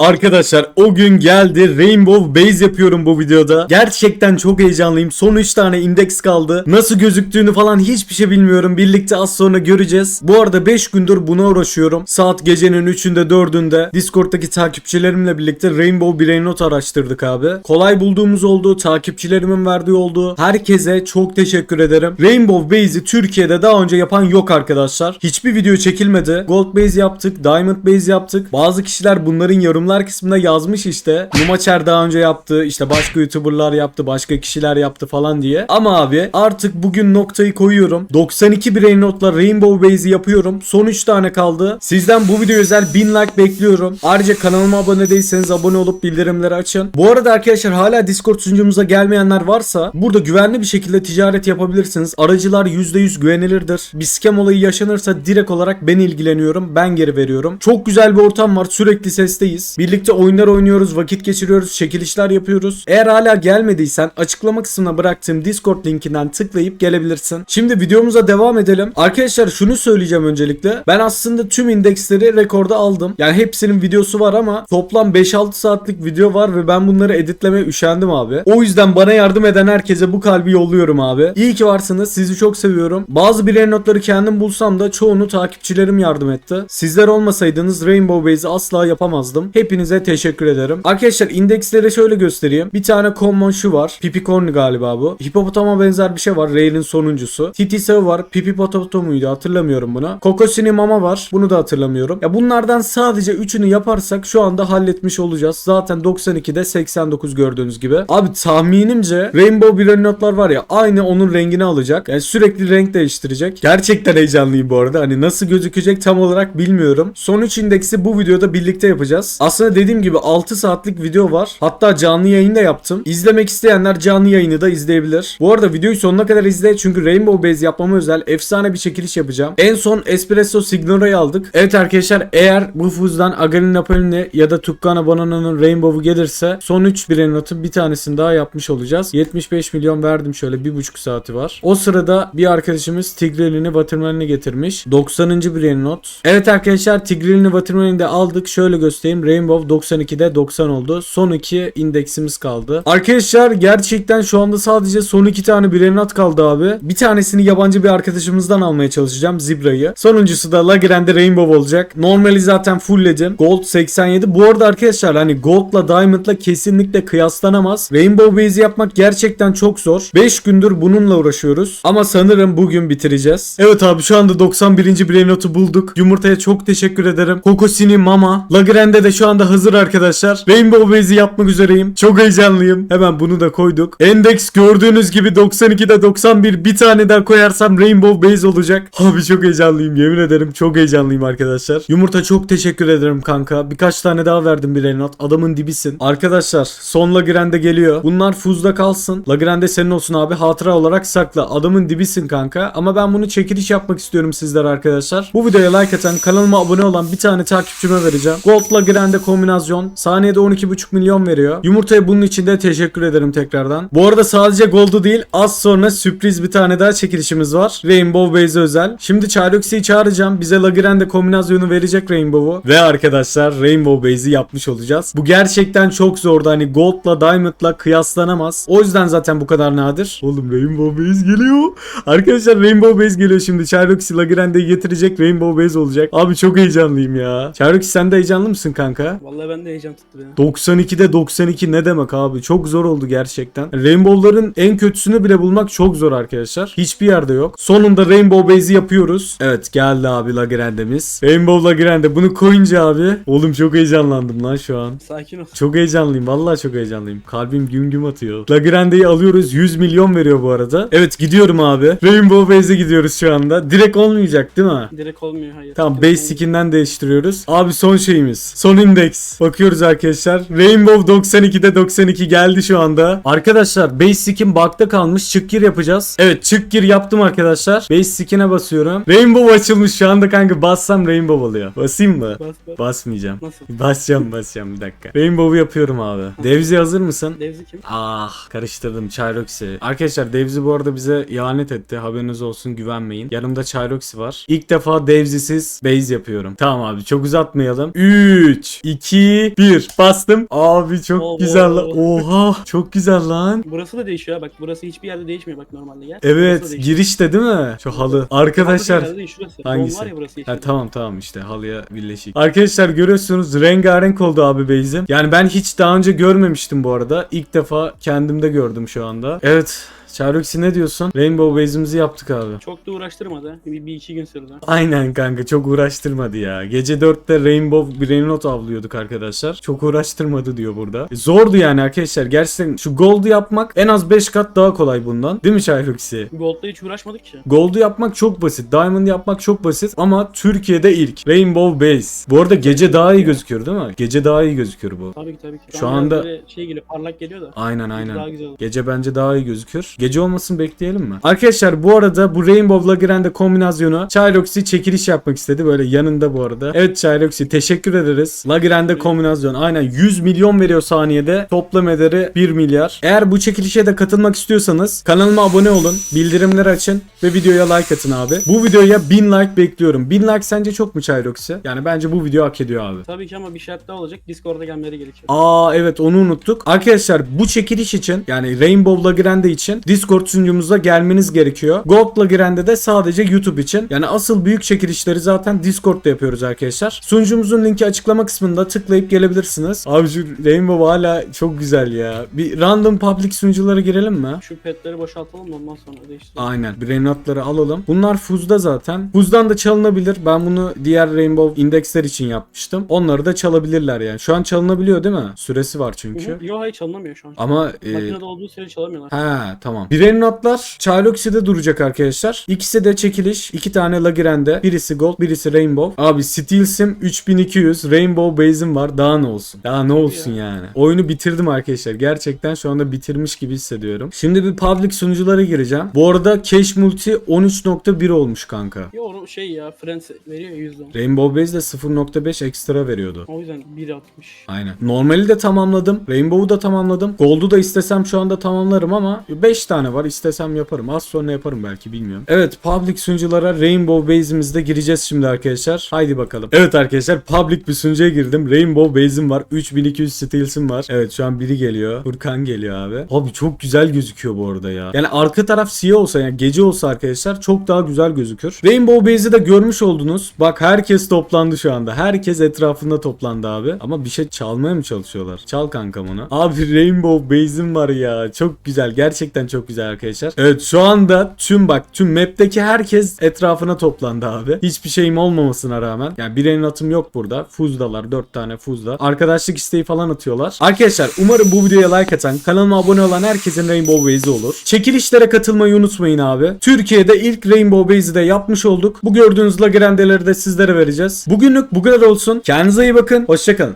Arkadaşlar o gün geldi. Rainbow Base yapıyorum bu videoda. Gerçekten çok heyecanlıyım. Son 3 tane indeks kaldı. Nasıl gözüktüğünü falan hiçbir şey bilmiyorum. Birlikte az sonra göreceğiz. Bu arada 5 gündür buna uğraşıyorum. Saat gecenin 3'ünde 4'ünde Discord'daki takipçilerimle birlikte Rainbow Brain Not araştırdık abi. Kolay bulduğumuz oldu. Takipçilerimin verdiği oldu. Herkese çok teşekkür ederim. Rainbow Base'i Türkiye'de daha önce yapan yok arkadaşlar. Hiçbir video çekilmedi. Gold Base yaptık. Diamond Base yaptık. Bazı kişiler bunların yorumlar kısmında yazmış işte. Numaçer daha önce yaptı. işte başka YouTuber'lar yaptı. Başka kişiler yaptı falan diye. Ama abi artık bugün noktayı koyuyorum. 92 Brain Note'la Rainbow Base'i yapıyorum. Son 3 tane kaldı. Sizden bu video özel 1000 like bekliyorum. Ayrıca kanalıma abone değilseniz abone olup bildirimleri açın. Bu arada arkadaşlar hala Discord sunucumuza gelmeyenler varsa burada güvenli bir şekilde ticaret yapabilirsiniz. Aracılar %100 güvenilirdir. Bir scam olayı yaşanırsa direkt olarak ben ilgileniyorum. Ben geri veriyorum. Çok güzel bir ortam var. Sürekli sesteyiz. Birlikte oyunlar oynuyoruz, vakit geçiriyoruz, çekilişler yapıyoruz. Eğer hala gelmediysen açıklama kısmına bıraktığım Discord linkinden tıklayıp gelebilirsin. Şimdi videomuza devam edelim. Arkadaşlar şunu söyleyeceğim öncelikle. Ben aslında tüm indeksleri rekorda aldım. Yani hepsinin videosu var ama toplam 5-6 saatlik video var ve ben bunları editlemeye üşendim abi. O yüzden bana yardım eden herkese bu kalbi yolluyorum abi. İyi ki varsınız. Sizi çok seviyorum. Bazı birer notları kendim bulsam da çoğunu takipçilerim yardım etti. Sizler olmasaydınız Rainbow Base'i asla yapamazdım. Hepinize teşekkür ederim. Arkadaşlar indeksleri şöyle göstereyim. Bir tane common şu var. Pipicorn galiba bu. Hipopotama benzer bir şey var. Rail'in sonuncusu. Titisev var. Pipipotatomuydu hatırlamıyorum bunu. Kokosini Mama var. Bunu da hatırlamıyorum. Ya bunlardan sadece 3'ünü yaparsak şu anda halletmiş olacağız. Zaten 92'de 89 gördüğünüz gibi. Abi tahminimce Rainbow Birer notlar var ya aynı onun rengini alacak. Yani sürekli renk değiştirecek. Gerçekten heyecanlıyım bu arada. Hani nasıl gözükecek tam olarak bilmiyorum. Son 3 indeksi bu videoda birlikte yapacağız. Aslında dediğim gibi 6 saatlik video var. Hatta canlı yayın da yaptım. İzlemek isteyenler canlı yayını da izleyebilir. Bu arada videoyu sonuna kadar izle çünkü Rainbow Base yapmama özel efsane bir çekiliş yapacağım. En son Espresso Signora'yı aldık. Evet arkadaşlar eğer bu fuzdan Agarin Napolini ya da Tuccano Banana'nın Rainbow'u gelirse son 3 birer notu bir tanesini daha yapmış olacağız. 75 milyon verdim şöyle 1,5 saati var. O sırada bir arkadaşımız Tigrelini Watermelon'ı getirmiş. 90. birer not. Evet arkadaşlar Tigrelini Watermelon'ı da aldık. Şöyle göstereyim. Rainbow 92'de 90 oldu. Son 2 indeksimiz kaldı. Arkadaşlar gerçekten şu anda sadece son 2 tane birer not kaldı abi. Bir tanesini yabancı bir arkadaşımızdan almaya çalışacağım. Zibra'yı. Sonuncusu da La Grande Rainbow olacak. Normali zaten fullledim. Gold 87. Bu arada arkadaşlar hani Gold'la Diamond'la kesinlikle kıyaslanamaz. Rainbow Base'i yapmak gerçekten çok zor. 5 gündür bununla uğraşıyoruz. Ama sanırım bugün bitireceğiz. Evet abi şu anda 91. Brain Note'u bulduk. Yumurtaya çok teşekkür ederim. Kokosini Mama. La Grande de şu anda hazır arkadaşlar. Rainbow Base'i yapmak üzereyim. Çok heyecanlıyım. Hemen bunu da koyduk. Endeks gördüğünüz gibi 92'de 91. Bir tane daha koyarsam Rainbow Base olacak. Abi çok heyecanlıyım. Yemin ederim çok heyecanlıyım arkadaşlar. Yumurta çok teşekkür ederim kanka. Birkaç tane daha verdim bir Renat. Adamın dibisin. Arkadaşlar son La Grande geliyor. Bunlar fuzda kalsın. La Grande senin olsun abi. Hatıra olarak sakla. Adamın dibisin kanka. Ama ben bunu çekiliş yapmak istiyorum sizler arkadaşlar. Bu videoya like atan kanalıma abone olan bir tane takipçime vereceğim. Gold La Grande kombinasyon. Saniyede 12,5 milyon veriyor. Yumurtaya bunun için de teşekkür ederim tekrardan. Bu arada sadece Gold'u değil az sonra sürpriz bir tane daha çekilişimiz var. Rainbow Base özel. Şimdi Charloxy'yi çağıracağım. Bize La Grande kombinasyonu verecek Rainbow'u. Ve arkadaşlar Rainbow Base'i yapmış olacağız. Bu gerçekten çok zordu. Hani Gold'la Diamond'la kıyaslanamaz. O yüzden zaten bu kadar nadir. Oğlum Rainbow Base geliyor. Arkadaşlar Rainbow Base geliyor şimdi. Charloxy La Grande'yi getirecek Rainbow Base olacak. Abi çok heyecanlıyım ya. Charloxy sen de heyecanlı mısın kanka? Vallahi ben de heyecan tuttu beni. 92'de 92 ne demek abi? Çok zor oldu gerçekten. Rainbow'ların en kötüsünü bile bulmak çok zor arkadaşlar. Hiçbir yerde yok. Sonunda Rainbow Base'i yapıyoruz. Evet geldi abi La Grande'miz. Rainbow La Grande bunu koyunca abi. Oğlum çok heyecanlandım lan şu an. Sakin ol. Çok heyecanlıyım. Vallahi çok heyecanlıyım. Kalbim güm güm atıyor. La Grande'yi alıyoruz. 100 milyon veriyor bu arada. Evet gidiyorum abi. Rainbow Base'e gidiyoruz şu anda. Direkt olmayacak değil mi? Direkt olmuyor hayır. Tamam Direkt base skin'den değiştiriyoruz. Abi son şeyimiz. Son index. Bakıyoruz arkadaşlar. Rainbow 92'de 92 geldi şu anda. Arkadaşlar base skin bug'da kalmış. Çık gir yapacağız. Evet çık gir yaptım arkadaşlar. Base skin'e basıyorum. Rainbow açılmış şu anda kanka. Bassam Rainbow oluyor. Basayım mı? Bas bas. Basmayacağım. Nasıl? Basacağım basacağım bir dakika. Rainbow'u yapıyorum abi. Devzi hazır mısın? Devzi kim? Ah karıştırdım Çayroxy. Arkadaşlar Devzi bu arada bize ihanet etti. Haberiniz olsun güvenmeyin. Yanımda Çayroxy var. İlk defa Devzi'siz base yapıyorum. Tamam abi çok uzatmayalım. 3, 2 1 bastım. Abi çok Oo. güzel lan. Oha çok güzel lan. Burası da değişiyor ha bak. Burası hiçbir yerde değişmiyor bak normalde gel. Evet girişte değil mi? Şu halı. Arkadaşlar Halı değil, şurası. Hangisi? Var ya burası yeşil. Ha, tamam tamam işte halıya birleşik. Arkadaşlar görüyorsunuz rengarenk oldu abi base'im. Yani ben hiç daha önce görmemiştim bu arada. İlk defa kendimde gördüm şu anda. Evet. Charloxy ne diyorsun? Rainbow base'imizi yaptık abi. Çok da uğraştırmadı. Bir, bir iki gün sürdü. Aynen kanka çok uğraştırmadı ya. Gece 4'te Rainbow Brainrot avlıyorduk arkadaşlar. Çok uğraştırmadı diyor burada. E, zordu yani arkadaşlar. Gerçekten şu Gold'u yapmak en az 5 kat daha kolay bundan. Değil mi Charloxy? Gold'da hiç uğraşmadık ki. Gold'u yapmak çok basit. Diamond yapmak çok basit ama Türkiye'de ilk. Rainbow Base. Bu arada gece daha iyi gözüküyor değil mi? Gece daha iyi gözüküyor bu. Tabii ki tabii ki. Şu an anda- şey geliyor parlak geliyor da. Aynen Daha aynen. güzel olur. Gece bence daha iyi gözükür. Gece olmasın bekleyelim mi? Arkadaşlar bu arada bu Rainbow Lagrande kombinasyonu Chiloxy çekiliş yapmak istedi. Böyle yanında bu arada. Evet Chiloxy teşekkür ederiz. Lagrande kombinasyon aynen 100 milyon veriyor saniyede. Toplam ederi 1 milyar. Eğer bu çekilişe de katılmak istiyorsanız kanalıma abone olun. Bildirimleri açın ve videoya like atın abi. Bu videoya 1000 like bekliyorum. 1000 like sence çok mu Chiloxy? Yani bence bu video hak ediyor abi. Tabii ki ama bir şart daha olacak. Discord'a gelmeleri gerekiyor. Aa evet onu unuttuk. Arkadaşlar bu çekiliş için yani Rainbow Lagrande için Discord sunucumuza gelmeniz gerekiyor. Gold Lagrande de sadece YouTube için. Yani asıl büyük çekilişleri zaten Discord'da yapıyoruz arkadaşlar. Sunucumuzun linki açıklama kısmında tıklayıp gelebilirsiniz. Abi şu Rainbow hala çok güzel ya. Bir random public sunuculara girelim mi? Şu petleri boşaltalım da ondan sonra değiştirelim. Aynen. Brain notları alalım. Bunlar Fuz'da zaten. Fuz'dan da çalınabilir. Ben bunu diğer Rainbow indeksler için yapmıştım. Onları da çalabilirler yani. Şu an çalınabiliyor değil mi? Süresi var çünkü. Hı hı. Yo hayır çalınamıyor şu an. Ama e, Makinede olduğu sürece çalamıyorlar. Ha tamam. Brain notlar Charloxy'de duracak arkadaşlar. İkisi de çekiliş. İki tane Lagrange. Birisi Gold, birisi Rainbow. Abi Steels'im 3200. Rainbow Base'im var. Daha ne olsun? Daha ne olsun yani? Oyunu bitirdim arkadaşlar. Gerçekten şu anda bitirmiş gibi hissediyorum. Şimdi bir public sunuculara gireceğim. Bu arada Cash Multi 13.1 olmuş kanka. Yo onu şey ya Friends veriyor ya yüzden. Rainbow Base de 0.5 ekstra veriyordu. O yüzden 1.60. Aynen. Normali de tamamladım. Rainbow'u da tamamladım. Gold'u da istesem şu anda tamamlarım ama 5 tane var. İstesem yaparım. Az sonra yaparım belki bilmiyorum. Evet public sunuculara Rainbow Base'imizde gireceğiz şimdi arkadaşlar. Haydi bakalım. Evet arkadaşlar public bir sunucuya girdim. Rainbow Base'im var. 3200 Steels'im var. Evet şu an biri geliyor. Furkan geliyor abi. Abi çok güzel gözüküyor bu arada ya. Yani arka taraf siyah olsa yani gece olsa arkadaşlar çok daha güzel gözükür. Rainbow Base'i de görmüş oldunuz. Bak herkes toplandı şu anda. Herkes etrafında toplandı abi. Ama bir şey çalmaya mı çalışıyorlar? Çal kankam onu. Abi Rainbow Base'im var ya. Çok güzel. Gerçekten çok güzel arkadaşlar. Evet şu anda tüm bak tüm map'teki herkes etrafına toplandı abi. Hiçbir şeyim olmamasına rağmen. Yani bir elin atım yok burada. Fuzdalar. 4 tane fuzda. Arkadaşlık isteği falan atıyorlar. Arkadaşlar umarım bu videoya like atan, kanalıma abone olan herkesin Rainbow Base'i olur. Çekilişlere katılmayı unutmayın abi. Türkiye'de ilk Rainbow Base'i de yapmış olduk. Bu gördüğünüz Lagrande'leri de sizlere vereceğiz. Bugünlük bu kadar olsun. Kendinize iyi bakın. Hoşçakalın.